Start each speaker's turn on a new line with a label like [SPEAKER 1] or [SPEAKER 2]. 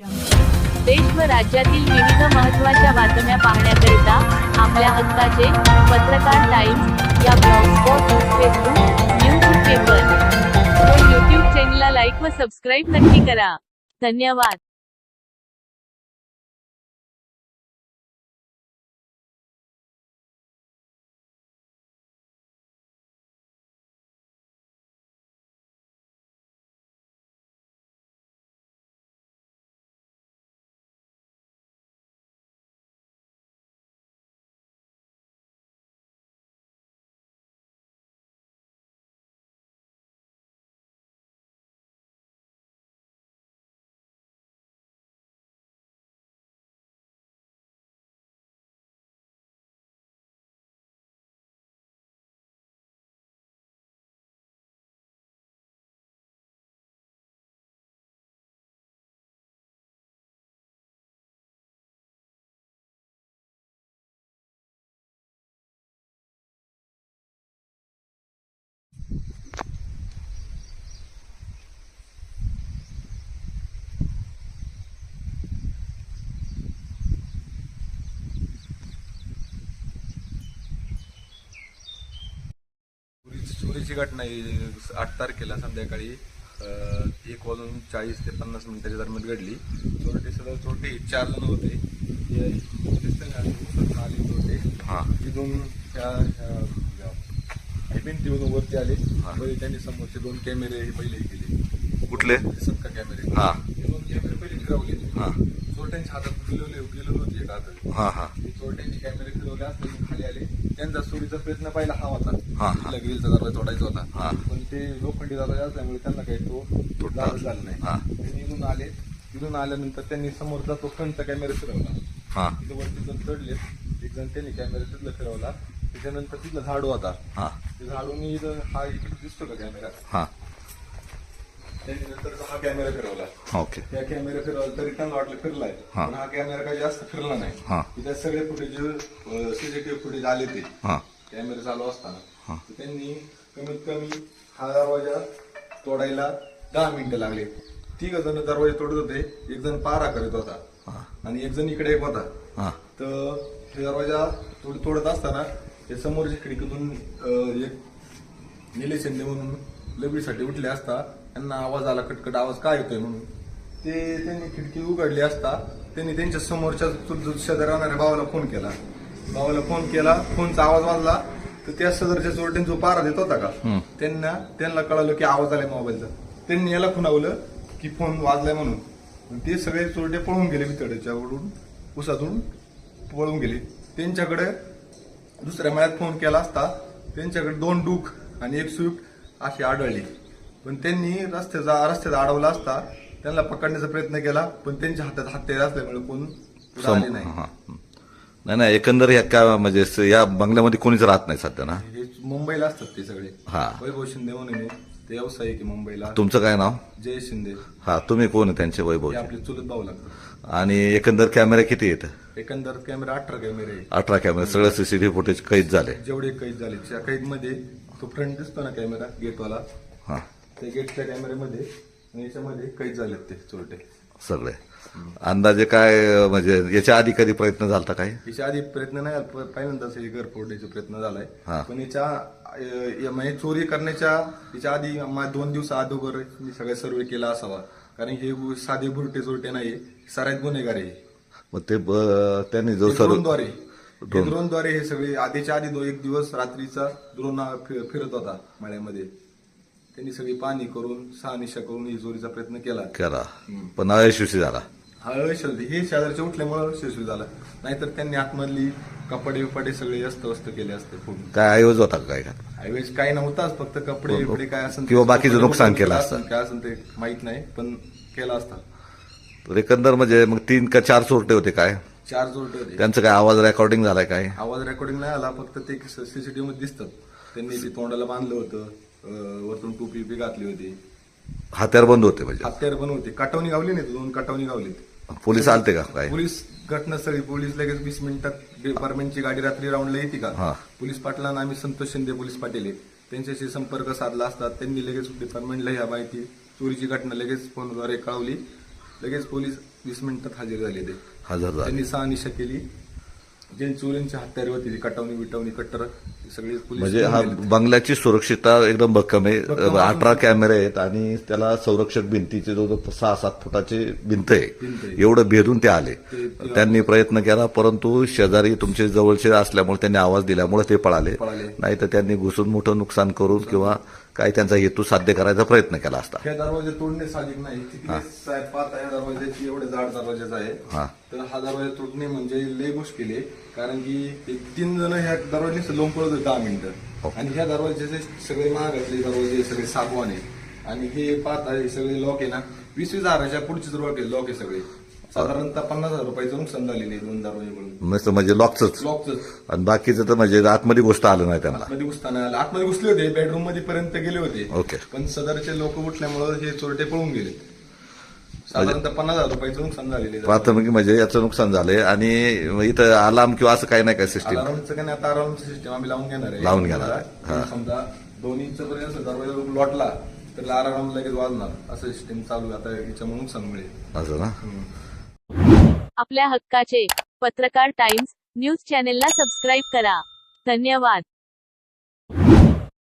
[SPEAKER 1] देश व राज्यातील विविध महत्त्वाच्या बातम्या पाहण्याकरिता आपल्या हक्काचे पत्रकार टाइम्स या ब्लॉगस्पॉट फेसबुक न्यूज पेपर. व यूट्यूब चॅनलला लाईक व सबस्क्राईब नक्की करा. धन्यवाद.
[SPEAKER 2] चोरीची घटना ही आठ तारखेला संध्याकाळी एक वाजून चाळीस ते पन्नास मिनिटाच्या दरम्यान घडली. चोरटे सदर चोरटे चार जण होते. हे आले चोरटे.
[SPEAKER 3] हा.
[SPEAKER 2] तिथून हे भिंतीवरून वरती आले. पहिले त्यांनी समोरचे दोन कॅमेरे हे पहिले केले.
[SPEAKER 3] कुठले?
[SPEAKER 2] दिसत का कॅमेरे.
[SPEAKER 3] हा.
[SPEAKER 2] हे दोन कॅमेरे पहिले फिरवले.
[SPEAKER 3] हा.
[SPEAKER 2] चोरट्यांच्या हातात गेलेले गेलेलो होते एक हातात
[SPEAKER 3] हा हा.
[SPEAKER 2] ते चोरट्यांनी कॅमेरे फिरवले असले की खाली आले. त्यांचा चोरीचा प्रयत्न पहिला हा होता.
[SPEAKER 3] हा.
[SPEAKER 2] तिथला ग्रिलचा दरवाजा तोडायचा
[SPEAKER 3] हा.
[SPEAKER 2] होता पण ते लोखंडी दरवाजा असल्यामुळे त्यांना काही तो
[SPEAKER 3] तुटला.
[SPEAKER 2] झाला नाही.
[SPEAKER 3] हा.
[SPEAKER 2] ते निघून आले. तिथून आल्यानंतर त्यांनी समोरचा तो फ्रंटचा कॅमेरा फिरवला.
[SPEAKER 3] हा.
[SPEAKER 2] तिथं वरती जण चढले. एक जण त्यांनी कॅमेरा तिथला फिरवला. त्याच्यानंतर तिथला झाडू होता
[SPEAKER 3] हा.
[SPEAKER 2] ते झाडूनी इथं हा इकडे दिसतो का कॅमेरा
[SPEAKER 3] हा.
[SPEAKER 2] त्यांनी नंतर हा कॅमेरा फिरवला.
[SPEAKER 3] ओके.
[SPEAKER 2] त्या कॅमेरा फिरवला तरी त्यांना वाटलं फिरलाय.
[SPEAKER 3] हा.
[SPEAKER 2] पण हा कॅमेरा काही जास्त फिरला नाही.
[SPEAKER 3] हा.
[SPEAKER 2] त्यात सगळे फुटेज सीसीटीव्ही फुटेज आले ते.
[SPEAKER 3] हा.
[SPEAKER 2] कॅमेरा चालू
[SPEAKER 3] हा.
[SPEAKER 2] असताना तर त्यांनी कमीत कमी हा दरवाजा तोडायला दहा मिनिटं लागले. तिघ जण दरवाजा तोडत होते. एक जण पारा करत होता. आणि एक जण इकडे एक होता.
[SPEAKER 3] हा.
[SPEAKER 2] तर हे दरवाजा तोड तोडत असताना ते समोरच्या खिडकीतून अं, एक निलेश शिंदे म्हणून लबडीसाठी उठले असता त्यांना आवाज आला कटकट आवाज काय येतोय म्हणून? ते त्यांनी खिडकी उघडली असता त्यांनी त्यांच्या समोरच्या शेजारी राहणाऱ्या भावाला फोन केला. भावाला फोन केला फोनचा आवाज वाजला. तर त्या सदरच्या चोरट्यांचा जो पारा देत होता का. त्यांना त्यांना कळालं की आवाज आलाय मोबाईलचा. त्यांनी याला खुणावलं की फोन वाजलाय म्हणून. ते सगळे चोरटे पळून गेले वितड्याच्याकडून उसातून पळून गेले. त्यांच्याकडे दुसऱ्या मळ्यात फोन केला असता त्यांच्याकडे दोन डूक आणि एक स्विफ्ट अशी आढळली. पण त्यांनी रस्त्याचा रस्त्यात अडवला असता त्यांना पकडण्याचा प्रयत्न केला पण त्यांच्या हातात हत्यार असल्यामुळे कोण पुढे आले
[SPEAKER 3] सम-
[SPEAKER 2] नाही.
[SPEAKER 3] हा. नाही नाही एकंदर या काय म्हणजे स- या बंगल्यामध्ये कोणीच राहत नाही सध्या ना?
[SPEAKER 2] हे मुंबईला असतात ते सगळे.
[SPEAKER 3] हा.
[SPEAKER 2] वैभव शिंदे म्हणून आहे. ते व्यावसायिक आहे मुंबईला.
[SPEAKER 3] तुमचं काय नाव?
[SPEAKER 2] जय शिंदे.
[SPEAKER 3] हा तुम्ही कोण आहे त्यांचे वैभव?
[SPEAKER 2] आपले चुलत भाऊ लागतात.
[SPEAKER 3] आणि एकंदर कॅमेरे किती आहेत?
[SPEAKER 2] एकंदर कॅमेरा अठरा कॅमेरे आहे.
[SPEAKER 3] अठरा कॅमेरे सगळे सीसीटीव्ही फुटेज कैद झाले.
[SPEAKER 2] जेवढे कैद झाले त्या कैदमध्ये तो फ्रंट दिसतो ना कॅमेरा गेटवाला?
[SPEAKER 3] हा.
[SPEAKER 2] त्या गेटच्या कॅमेऱ्यामध्ये आणि याच्यामध्ये कैद झालेत ते चोरटे.
[SPEAKER 3] सगळे. अंदाजे काय म्हणजे याच्या आधी कधी प्रयत्न झालता काय
[SPEAKER 2] याच्या आधी प्रयत्न नाही प- पहिल्यांदाच हे घर फोडण्याचा प्रयत्न झालाय.
[SPEAKER 3] हा.
[SPEAKER 2] पण याच्या अं, या- म्हणजे चोरी करण्याच्या याच्या आधी दोन दिवस अगोदर मी सगळा सर्वे केला असावा. कारण हे गु- साधे बुरटे चोरटे नाही सराईत गुन्हेगार आहे.
[SPEAKER 3] मग ते ब- त्यांनी जो सर्व
[SPEAKER 2] ड्रोनद्वारे.
[SPEAKER 3] ड्रोन.
[SPEAKER 2] ड्रोनद्वारे हे सगळे आधीच्या आधी दो एक दिवस रात्रीचा ड्रोन फि- फिरत होता मळ्यामध्ये. त्यांनी सगळी पाणी करून शहानिशा करून ही चोरीचा प्रयत्न केला.
[SPEAKER 3] केला पण अयशस्वी झाला.
[SPEAKER 2] हा अयशस्वी हे शेजारचे उठल्यामुळे यशस्वी झाला. नाहीतर त्यांनी आतमधली कपडे बिपडे सगळे अस्त केले असते फोडून
[SPEAKER 3] काय आयोज होता काय?
[SPEAKER 2] हायवेज काही नव्हताच फक्त कपडे बिपडे काय असेल ते-
[SPEAKER 3] किंवा बाकीचं नुकसान केलं असतं.
[SPEAKER 2] काय असेल ते माहीत नाही पण केला असता.
[SPEAKER 3] तर एकंदर म्हणजे मग तीन का चार चोरटे होते काय?
[SPEAKER 2] चार जोडे होते.
[SPEAKER 3] त्यांचं काय आवाज रेकॉर्डिंग झालाय काय?
[SPEAKER 2] आवाज रेकॉर्डिंग नाही आला फक्त ते सीसीटीव्ही मध्ये दिसतात. त्यांनी ते तोंडाला बांधलं होतं अं, वरतून टोपी बी घातली होती.
[SPEAKER 3] हत्यार बंद होते म्हणजे.
[SPEAKER 2] हत्यार पण होते. कटवणी गावली नाही दोन कटवणी गावली
[SPEAKER 3] पोलीस आलते का काय?
[SPEAKER 2] पोलीस घटनास्थळी पोलीस लगेच वीस मिनिटात डिपार्टमेंटची गाडी रात्री राऊंडला येते
[SPEAKER 3] हा.
[SPEAKER 2] का पोलीस पाटलांना आम्ही संतोष शिंदे पोलीस पाटील. त्यांच्याशी संपर्क साधला असतात त्यांनी लगेच डिपार्टमेंटला ह्या माहिती चोरीची घटना लगेच फोनद्वारे कळवली. लगेच पोलीस वीस मिनिटात हजेरी झाले ते.
[SPEAKER 3] हजर झाले.
[SPEAKER 2] त्यांनी सहा केली. जे चोरींची हत्यारे होती कटावणी बिटावणी कट्टर. सगळे पोलीस
[SPEAKER 3] म्हणजे हा
[SPEAKER 2] गेले.
[SPEAKER 3] बंगल्याची सुरक्षितता एकदम भक्कम आहे.
[SPEAKER 2] भक्कम
[SPEAKER 3] अठरा कॅमेरे आहेत आणि त्याला संरक्षक भिंतीचे जो सहा सात फुटाची भिंत आहे.
[SPEAKER 2] भिंत आहे.
[SPEAKER 3] एवढं भेदून ते आले.
[SPEAKER 2] ते-
[SPEAKER 3] त्यांनी प्रयत्न केला परंतु शेजारी तुमचे जवळचे असल्यामुळे त्यांनी आवाज दिल्यामुळे ते पळाले.
[SPEAKER 2] पळाले.
[SPEAKER 3] नाही तर त्यांनी घुसून मोठं नुकसान करून किंवा काही त्यांचा हेतू साध्य करायचा प्रयत्न केला असता.
[SPEAKER 2] हे दरवाजे तोडणे साहजिक नाही. तिकडे साहेब पाहता या दरवाजाची एवढे जाड दरवाजाचा
[SPEAKER 3] हा.
[SPEAKER 2] आहे तर हा दरवाजा तोडणे म्हणजे लय मुश्किल आहे. कारण की ते तीन जण ह्या दरवाजे लोंब होते दहा मिनिटं. आणि ह्या दरवाजाचे सगळे महागातले दरवाजे सगळे सागवान आहे आणि हे पाहता हे सगळे लॉक आहे ना. वीस वीस हजाराच्या पुढचीच लॉक आहे लॉक आहे सगळे. साधारणतः पन्नास हजार रुपयाचं नुकसान झालेले आहे दोन
[SPEAKER 3] नुसतं म्हणजे लॉकच
[SPEAKER 2] लॉकच
[SPEAKER 3] आणि बाकीचं तर म्हणजे आतमध्ये गोष्ट आलं नाही त्यांना.
[SPEAKER 2] आतमध्ये घुसताना आलं. आतमध्ये घुसले होते बेडरूममध्ये पर्यंत गेले होते.
[SPEAKER 3] ओके.
[SPEAKER 2] पण सदरचे लोक उठल्यामुळे हे चोरटे पळून गेले साधारणतः पन्नास हजार रुपयाचं नुकसान झालेले.
[SPEAKER 3] प्राथमिक म्हणजे याचं नुकसान झालंय आणि इथं अलार्म किंवा असं काही नाही काय सिस्टीम
[SPEAKER 2] अलार्मचं काय नाही आता अलार्मचं सिस्टम आम्ही लावून घेणार आहे.
[SPEAKER 3] लावून घेणार आहे.
[SPEAKER 2] समजा दोन इंच पर्यंत दरवाजा लॉटला तर अलार्म लगेच वाजणार. असं सिस्टीम चालू आहे. आता याच्यामुळे नुकसान मिळेल
[SPEAKER 3] असं ना?
[SPEAKER 1] आपल्या हक्काचे पत्रकार टाइम्स न्यूज चॅनेलला सबस्क्राईब करा. धन्यवाद.